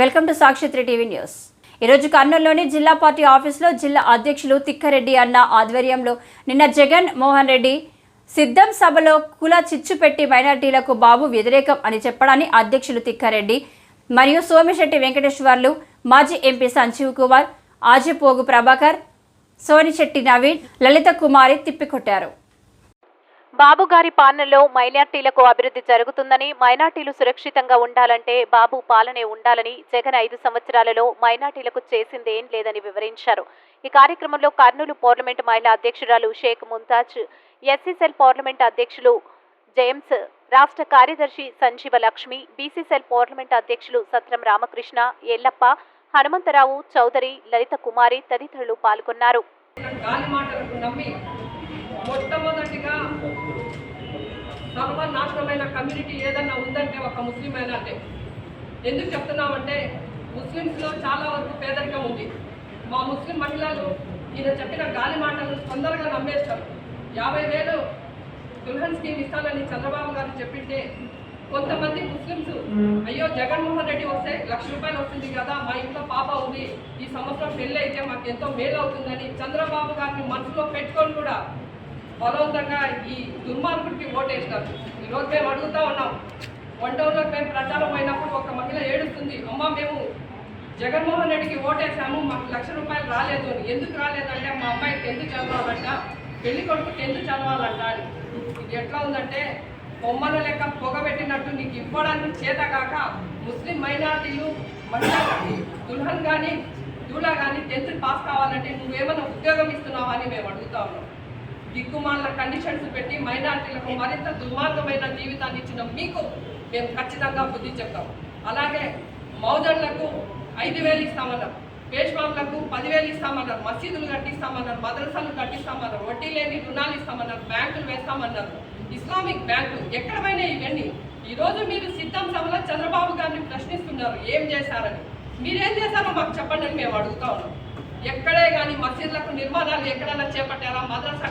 Welcome to Sakshi three TV news. ఈరోజు కర్నూలులోని జిల్లా పార్టీ ఆఫీసులో జిల్లా అధ్యక్షులు తిక్కారెడ్డి అన్న ఆధ్వర్యంలో నిన్న జగన్ మోహన్ రెడ్డి సిద్ధం సభలో కుల చిచ్చు పెట్టి మైనార్టీలకు బాబు వ్యతిరేకం అని చెప్పడాన్ని అధ్యక్షులు తిక్కారెడ్డి మరియు సోమిశెట్టి వెంకటేశ్వర్లు మాజీ ఎంపీ సంజీవ్ కుమార్ ఆజిపోగు ప్రభాకర్ సోనిశెట్టి నవీన్ లలిత కుమారి తిప్పికొట్టారు. బాబు గారి పాలనలో మైనార్టీలకు అభివృద్ధి జరుగుతుందని మైనార్టీలు సురక్షితంగా ఉండాలంటే బాబు పాలనే ఉండాలని జగన్ ఐదు సంవత్సరాలలో మైనార్టీలకు చేసిందేం లేదని వివరించారు. ఈ కార్యక్రమంలో కర్నూలు పార్లమెంటు మహిళా అధ్యక్షురాలు Sheikh Mumtaz SC cell parliament అధ్యక్షులు జేమ్స్ రాష్ట్ర కార్యదర్శి సంజీవ లక్ష్మి బీసీసెల్ పార్లమెంట్ అధ్యక్షులు సత్రం రామకృష్ణ ఎల్లప్ప హనుమంతరావు చౌదరి లలిత కుమారి తదితరులు పాల్గొన్నారు. మొట్టమొదటిగా నాశనమైన కమ్యూనిటీ ఏదన్నా ఉందంటే ఒక ముస్లిం అయినా అంటే. ఎందుకు చెప్తున్నామంటే ముస్లిమ్స్లో చాలా వరకు పేదరికం ఉంది. మా ముస్లిం మహిళలు ఈయన చెప్పిన గాలి మాటలు తొందరగా నమ్మేస్తారు. యాభై వేలు దుల్హన్ స్కీమ్ ఇస్తానని చంద్రబాబు గారు చెప్పింటే కొంతమంది ముస్లిమ్స్ అయ్యో జగన్మోహన్ రెడ్డి వస్తే లక్ష రూపాయలు వస్తుంది కదా మా ఇంట్లో పాప ఉంది ఈ సంవత్సరం పెళ్ళి అయితే మాకు ఎంతో మేలు అవుతుందని చంద్రబాబు గారిని మనసులో పెట్టుకొని కూడా బలవంతంగా ఈ దుర్మార్గుడికి ఓటేస్తారు ఈరోజు మేము అడుగుతా ఉన్నాం. వన్ టౌన్లో మేము ప్రచారం అయినప్పుడు ఒక మహిళ ఏడుస్తుంది అమ్మ మేము జగన్మోహన్ రెడ్డికి ఓటేసాము మాకు లక్ష రూపాయలు రాలేదు అని. ఎందుకు రాలేదంటే మా అమ్మాయి టెన్త్ చదవాలంట పెళ్ళి కొడుకు టెన్త్ చదవాలంట అని. ఇది ఎట్లా ఉందంటే బొమ్మల లెక్క పొగబెట్టినట్టు నీకు ఇవ్వడానికి చేత కాక ముస్లిం మైనార్టీలు మహిళా దుల్హన్ కానీ దూలా కానీ టెన్త్ పాస్ కావాలంటే నువ్వేమైనా ఉద్యోగం ఇస్తున్నావా అని మేము అడుగుతా ఉన్నాం. దిక్కుమాల కండిషన్స్ పెట్టి మైనార్టీలకు మరింత దుర్మార్గమైన జీవితాన్ని ఇచ్చిన మీకు మేము ఖచ్చితంగా బుద్ధి చెప్తాం. అలాగే మౌజన్లకు ఐదు వేలు ఇస్తామన్నారు. పేష్వాంలకు పదివేలు ఇస్తామన్నారు. మసీదులు కట్టిస్తామన్నారు. మదరసాలు కట్టిస్తామన్నారు. వడ్డీ లేని రుణాలు ఇస్తామన్నారు. బ్యాంకులు వేస్తామన్నారు. ఇస్లామిక్ బ్యాంకు ఎక్కడమైనా ఇవన్నీ ఈరోజు మీరు సిద్ధం సభలో చంద్రబాబు గారిని ప్రశ్నిస్తున్నారు. ఏం చేశారని. మీరేం చేశారో మాకు చెప్పండి అని మేము అడుగుతా ఉన్నాం. ఎక్కడే కానీ మసీదులకు నిర్మాణాలు ఎక్కడైనా చేపట్టారా? మద్రసా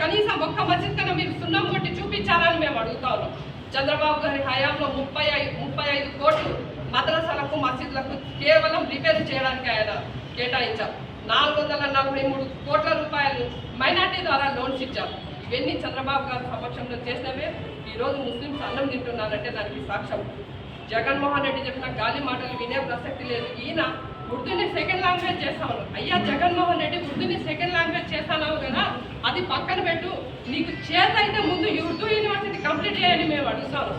కనీసం ఒక్క మసీద్ కన్నా మీరు సున్నం కొట్టి చూపించాలని మేము అడుగుతా ఉన్నాం చంద్రబాబు గారి హయాంలో ముప్పై ఐదు ముప్పై ఐదు కోట్లు మద్రసాలకు మసీదులకు కేవలం రిపేర్ చేయడానికి ఆయన కేటాయించారు. నాలుగు వందల నలభై మూడు కోట్ల రూపాయలు మైనార్టీ ద్వారా లోన్స్ ఇచ్చారు. ఇవన్నీ చంద్రబాబు గారి సమక్షంలో చేసినవే. ఈరోజు ముస్లింస్ అన్నం తింటున్నారంటే దానికి సాక్ష్యం. జగన్మోహన్ రెడ్డి చెప్పిన గాలి మాటలు వినే ప్రసక్తి లేదు. ఈయన ఉర్దూని సెకండ్ లాంగ్వేజ్ చేస్తావు? అయ్యా జగన్మోహన్ రెడ్డి ఉర్దూని సెకండ్ లాంగ్వేజ్ చేస్తావు కదా అది పక్కన పెట్టు. నీకు చేత అయితే ముందు ఉర్దూ యూనివర్సిటీ కంప్లీట్ చేయని మేము అడుగుతాను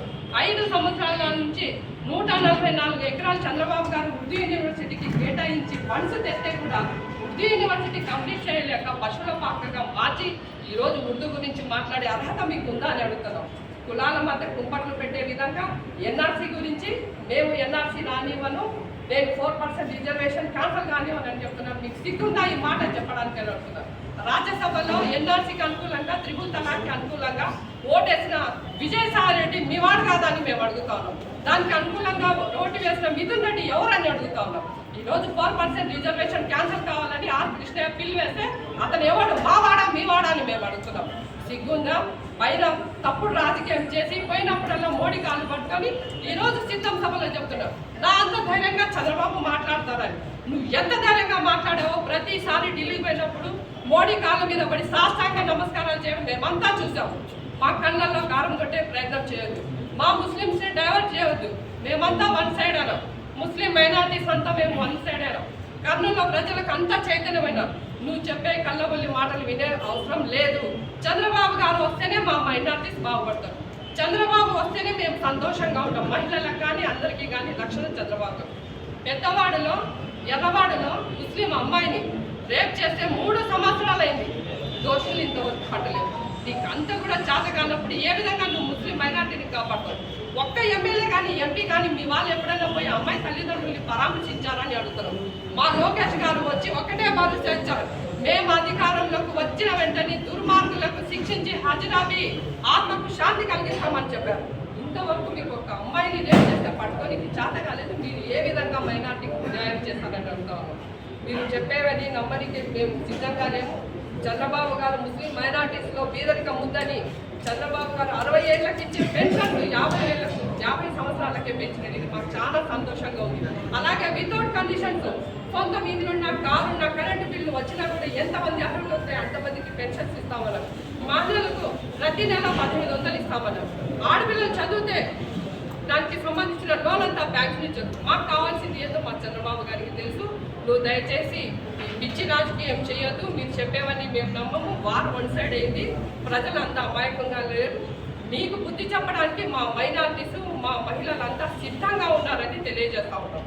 ఐదు సంవత్సరాల నుంచి నూట నలభై నాలుగు ఎకరాలు చంద్రబాబు గారు ఉర్దూ యూనివర్సిటీకి కేటాయించి ఫండ్స్ తెస్తే కూడా ఉర్దూ యూనివర్సిటీ కంప్లీట్ చేయలేక పశువుల పాకగా మార్చి ఈరోజు ఉర్దూ గురించి మాట్లాడే అర్హత మీకు ఉందా అని అడుగుతున్నాం. కులాల మధ్య కుంపట్లు పెట్టే విధంగా ఎన్ఆర్సీ గురించి మేము ఎన్ఆర్సీ రానివ్వను. లేదు ఫోర్ పర్సెంట్ రిజర్వేషన్ క్యాన్సల్ కానివ్వను అని చెప్తున్నాను. మీకు సిగ్గుందా ఈ మాట చెప్పడానికి అడుగుతున్నాం రాజ్యసభలో ఎన్ఆర్సీకి అనుకూలంగా త్రిపుల్ తలాక్కి అనుకూలంగా ఓటేసిన విజయసాయి రెడ్డి మీ వాడు కాదా అని మేము అడుగుతా ఉన్నాం. దానికి అనుకూలంగా ఓటు వేసిన మిథున్ రెడ్డి ఎవరని అడుగుతా ఉన్నాం. ఈ రోజు ఫోర్ పర్సెంట్ రిజర్వేషన్ క్యాన్సల్ కావాలని ఆర్ కృష్ణయ్య పిల్ వేస్తే అతను ఎవడు? మా వాడా మీ వాడా అని మేము అడుగుతున్నాం. సిగ్గుందా? పైన తప్పుడు రాజకీయం చేసి పోయినప్పుడల్లా మోడీ కాలు పట్టుకొని ఈరోజు సిద్ధం సభలో చెప్తున్నావు నా అంత ధైర్యంగా చంద్రబాబు మాట్లాడతారని. నువ్వు ఎంత ధైర్యంగా మాట్లాడావో ప్రతిసారి ఢిల్లీ పోయినప్పుడు మోడీ కాళ్ళ మీద పడి సాష్టాంగ నమస్కారాలు చేయడం మేమంతా చూసాము మా కళ్ళల్లో కారం కొట్టే ప్రయత్నం చేయొద్దు. మా ముస్లిమ్స్ని డైవర్ట్ చేయొద్దు. మేమంతా వన్ సైడ్ అన్నాం ముస్లిం మైనార్టీస్ అంతా మేము వన్ సైడ్ అన్నాం కర్నూలులో ప్రజలకు అంతా చైతన్యమైనారు నువ్వు చెప్పే కళ్ళబొల్లి మాటలు వినే అవసరం లేదు. చంద్రబాబు గారు వస్తేనే మా మైనార్టీస్ బాగుపడతారు. చంద్రబాబు వస్తేనే మేము సంతోషంగా ఉంటాం. మహిళలకు కానీ అందరికీ కానీ లక్షణం చంద్రబాబు. పెద్దవాడులో ఎర్రవాడులో ముస్లిం అమ్మాయిని రేప్ చేస్తే మూడు సంవత్సరాలైంది. దోషులు ఇంతవరకు పట్టలేదు. నీకు అంతా కూడా చేత కానప్పుడు ఏ విధంగా నువ్వు ముస్లిం మైనార్టీని కాపాడతావు ఒక్క ఎమ్మెల్యే కానీ ఎంపీ కానీ మీ వాళ్ళు ఎప్పుడైనా పోయి అమ్మాయి తల్లిదండ్రుల్ని పరామర్శించారని అడుగుతున్నాం మా లోకేష్ గారు వచ్చి ఒకటే భరోసా ఇచ్చారు మేము అధికారంలోకి వచ్చిన వెంటనే దుర్మార్గులకు శిక్షించి హజరాబి ఆత్మకు శాంతి కలిగిస్తామని చెప్పారు. ఇంతవరకు మీకు ఒక అమ్మాయిని రేపు చేస్తే పట్టుకోనికి చేత కాలేదు మీరు ఏ విధంగా మైనార్టీకి న్యాయం చేస్తారని అడుగుతా మీరు చెప్పేవని నమ్మడానికి మేము సిద్ధంగా లేము చంద్రబాబు గారు ముస్లిం మైనార్టీస్లో పేదరికం ఉందని చంద్రబాబు గారు అరవై ఏళ్ళకి ఇచ్చిన పెన్షన్లు యాభై ఏళ్ళకు యాభై సంవత్సరాలకే పెంచిన ఇది మాకు చాలా సంతోషంగా ఉంది. అలా కండిషన్స్ సొంత మీదులున్న కారున్న కరెంటు బిల్లు వచ్చినా కూడా ఎంతమంది అర్హులు వస్తాయి అంతమందికి పెన్షన్స్ ఇస్తామన్నారు. మహిళలకు ప్రతి నెల పదిహేను వందలు ఇస్తామన్నారు. ఆడపిల్లలు చదివితే దానికి సంబంధించిన లోన్ అంతా బ్యాంక్ నుంచి మాకు కావాల్సింది ఏదో మా చంద్రబాబు గారికి తెలుసు. నువ్వు దయచేసి పిచ్చి రాజకీయం చేయొద్దు మీరు చెప్పేవన్నీ మేము నమ్మము. వారు వన్ సైడ్ అయింది. ప్రజలు అంత అమాయకంగా లేరు. మీకు బుద్ధి చెప్పడానికి మా మైనార్టీస్ మా మహిళలంతా సిద్ధంగా ఉన్నారని తెలియజేస్తా ఉన్నాం.